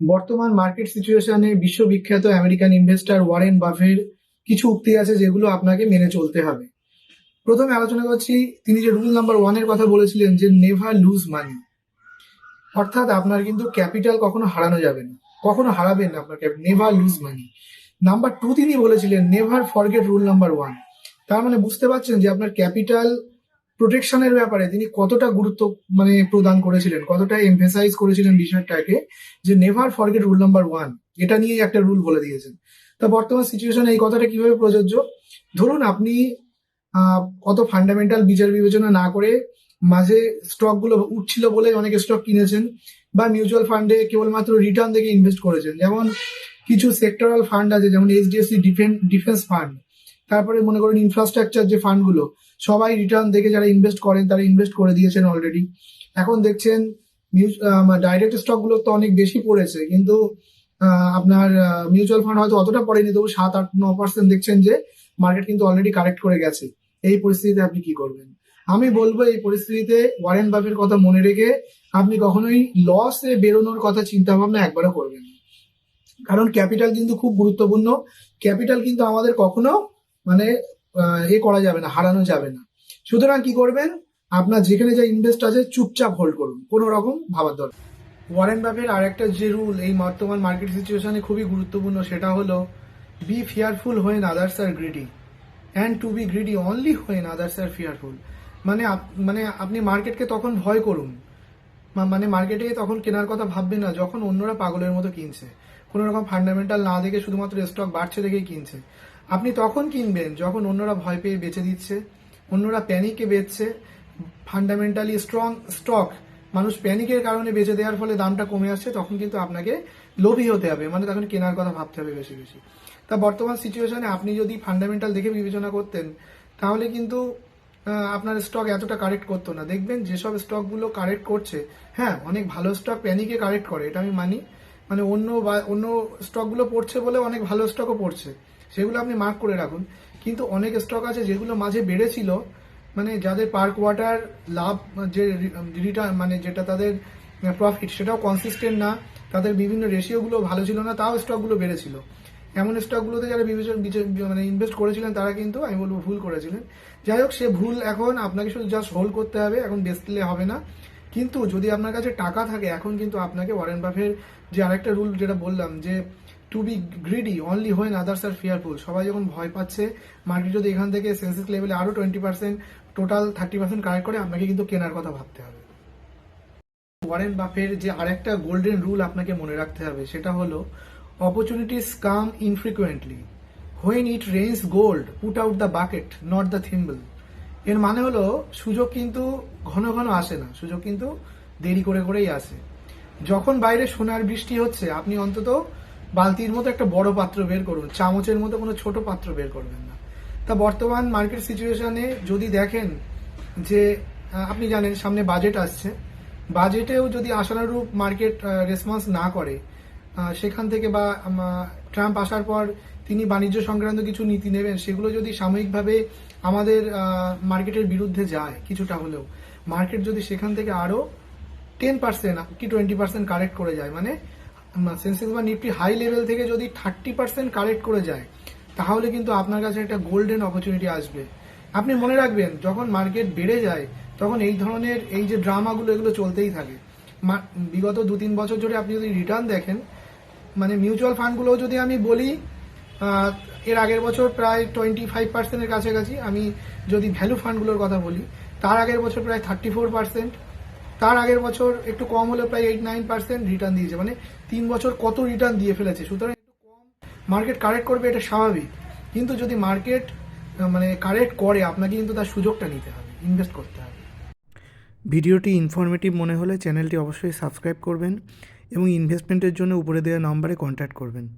বর্তমান মার্কেট সিচুয়েশনে বিশ্ববিখ্যাত আমেরিকান ইনভেস্টর ওয়ারেন বাফের কিছু উক্তি আছে যেগুলো আপনাকে মেনে চলতে হবে। প্রথমে আলোচনা করছি, তিনি যে রুল নাম্বার ওয়ানের কথা বলেছিলেন যে নেভার লুজ মানি অর্থাৎ আপনার কিন্তু ক্যাপিটাল কখনো হারানো যাবে না। কখনো হারাবেন না আপনার never lose money number two তিনি বলেছিলেন never forget rule number one তার মানে বুঝতে পারছেন যে আপনার ক্যাপিটাল প্রোটেকশনের ব্যাপারে তিনি কতটা গুরুত্ব মানে প্রদান করেছিলেন, কতটা এমফেসাইজ করেছিলেন বিষয়টাকে যে never forget rule number one এটা নিয়েই একটা রুল বলে দিয়েছেন। তা বর্তমান সিচুয়েশনে এই কথাটা কীভাবে প্রযোজ্য? ধরুন আপনি কত ফান্ডামেন্টাল বিচার বিবেচনা না করে মাঝে স্টকগুলো উঠছিল বলে অনেকে স্টক কিনেছেন বা মিউচুয়াল ফান্ডে কেবলমাত্র রিটার্ন দেখে ইনভেস্ট করেছেন। যেমন কিছু সেক্টরাল ফান্ড আছে, যেমন এইচডিএফসি ডিফেন্স ফান্ড তারপরে মনে করেন ইনফ্রাস্ট্রাকচার যে ফান্ডগুলো সবাই রিটার্ন দেখে যারা ইনভেস্ট করেন তারা ইনভেস্ট করে দিয়েছেন অলরেডি এখন দেখছেন ডাইরেক্ট স্টকগুলো তো অনেক বেশি পড়েছে, কিন্তু আপনার মিউচুয়াল ফান্ড হয়তো অতটা পড়েনি, তবু সাত আট, ন পার্সেন্ট দেখছেন যে মার্কেট কিন্তু অলরেডি কারেক্ট করে গেছে। এই পরিস্থিতিতে আপনি কি করবেন? আমি বলব এই পরিস্থিতিতে ওয়ারেন বাফের কথা মনে রেখে আপনি কখনোই লসে বেরোনোর কথা চিন্তা ভাবনা একবারও করবেন কারণ ক্যাপিটাল কিন্তু খুব গুরুত্বপূর্ণ। ক্যাপিটাল কিন্তু আমাদের কখনো মানে এ করা যাবে না, হারানো যাবে না। সুতরাং কি করবেন? আপনার যেখানে যা ইনভেস্ট আছে, চুপচাপ হোল্ড করুন। কোনো রকম ভাবার দরকার। ওয়ারেন বাফের আরেকটা যে রুল এই বর্তমান মার্কেট সিচুয়েশনে খুবই গুরুত্বপূর্ণ, সেটা হলো be fearful when others are greedy and to be greedy only when others are fearful মানে মানে আপনি মার্কেটকে তখন ভয় করুন। মানে মার্কেটে তখন কেনার কথা ভাববেন না, যখন অন্যরা পাগলের মতো কিনছে। কোনো রকম ফান্ডামেন্টাল না দেখে শুধুমাত্র স্টক বাড়ছে দেখেই কিনছে। আপনি তখন কিনবেন যখন অন্যরা ভয় পেয়ে বেচে দিচ্ছে, অন্যরা প্যানিকে বেচছে। ফান্ডামেন্টালি স্ট্রং স্টক মানুষ প্যানিকের কারণে বেচে দেওয়ার ফলে দামটা কমে আসছে, তখন কিন্তু আপনাকে লোভী হতে হবে। মানে তখন কেনার কথা ভাবতে হবে বেশি বেশি। তা বর্তমান সিচুয়েশনে আপনি যদি ফান্ডামেন্টাল দেখে বিবেচনা করতেন, তাহলে কিন্তু আপনার স্টক এতটা কারেক্ট করতো না। দেখবেন যেসব স্টকগুলো কারেক্ট করছে হ্যাঁ অনেক ভালো স্টক প্যানিকে কারেক্ট করে। এটা আমি মানি। মানে অন্য বা- অন্য স্টকগুলো পড়ছে বলে অনেক ভালো স্টকও পড়ছে। সেগুলো আপনি মার্ক করে রাখুন। কিন্তু অনেক স্টক আছে যেগুলো মাঝে বেড়েছিল মানে যাদের পার কোয়ার্টার লাভ, যে রিটার্ন মানে যেটা তাদের প্রফিট সেটাও কনসিস্টেন্ট না। তাদের বিভিন্ন রেশিওগুলো ভালো ছিল না, তাও স্টকগুলো বেড়েছিল। এমন স্টকগুলোতে যারা বিবেচনা মানে ইনভেস্ট করেছিলেন, তারা কিন্তু, আমি বলব ভুল করেছিলেন। যাই হোক, সে ভুল এখন আপনাকে শুধু জাস্ট হোল্ড করতে হবে, এখন বেচলে হবে না। কিন্তু যদি আপনার কাছে টাকা থাকে, এখন কিন্তু আপনাকে ওয়ারেন বাফের যে আরেকটা রুল যেটা বললাম, যে to be greedy only when others are fearful সবাই যখন ভয় পাচ্ছে মার্কেট যদি এখান থেকে সেন্সেস লেভেলে আরও twenty percent total thirty percent correct করে, আপনাকে কিন্তু কেনার কথা ভাবতে হবে। ওয়ারেন বাফের যে আরেকটা গোল্ডেন রুল আপনাকে মনে রাখতে হবে, সেটা হলো opportunities come infrequently when it rains gold put out the bucket not the thimble এর মানে হলো সুযোগ কিন্তু ঘন ঘন আসে না, সুযোগ কিন্তু দেরি করে করেই আসে। যখন বাইরে সোনার বৃষ্টি হচ্ছে, আপনি অন্তত বালতির মতো একটা বড় পাত্র বের করুন, চামচের মতো কোনো ছোট পাত্র বের করবেন না। তা বর্তমান মার্কেট সিচুয়েশনে যদি দেখেন যে আপনি জানেন সামনে বাজেট আসছে, বাজেটেও যদি আশানুরূপ মার্কেট রেসপন্স না করে সেখান থেকে বা ট্রাম্প আসার পর তিনি বাণিজ্য সংক্রান্ত কিছু নীতি নেবেন, সেগুলো যদি সাময়িকভাবে আমাদের মার্কেটের বিরুদ্ধে যায় কিছুটা হলেও, মার্কেট যদি সেখান থেকে আরও টেন পার্সেন্ট কি টোয়েন্টি পার্সেন্ট কারেক্ট করে যায় মানে সেন্সেক্স বা নিফটি হাই লেভেল থেকে যদি থার্টি পার্সেন্ট কারেক্ট করে যায়, তাহলে কিন্তু আপনার কাছে একটা গোল্ডেন অপরচুনিটি আসবে। আপনি মনে রাখবেন, যখন মার্কেট বেড়ে যায়, তখন এই ধরনের এই যে ড্রামাগুলো এগুলো চলতেই থাকে। বিগত দু তিন বছর ধরে আপনি যদি রিটার্ন দেখেন মানে মিউচুয়াল ফান্ডগুলো যদি আমি বলি এর আগের বছর প্রায় টোয়েন্টি ফাইভ পার্সেন্টের কাছাকাছি। আমি যদি ভ্যালু ফান্ডগুলোর কথা বলি, তার আগের বছর প্রায় থার্টি ফোর পার্সেন্ট তার আগের বছর একটু কম হলে প্রায় এইট নাইন পার্সেন্ট রিটার্ন দিয়েছে। মানে তিন বছর কত রিটার্ন দিয়ে ফেলেছে। সুতরাং একটু কম মার্কেট কারেক্ট করবে এটা স্বাভাবিক। কিন্তু যদি মার্কেট মানে কারেক্ট করে, আপনাকে কিন্তু তার সুযোগটা নিতে হবে ইনভেস্ট করতে হবে। ভিডিওটি ইনফরমেটিভ মনে হলে চ্যানেলটি অবশ্যই সাবস্ক্রাইব করবেন। এবং ইনভেস্টমেন্টের জন্য উপরে দেওয়া নম্বরে কন্ট্যাক্ট করবেন।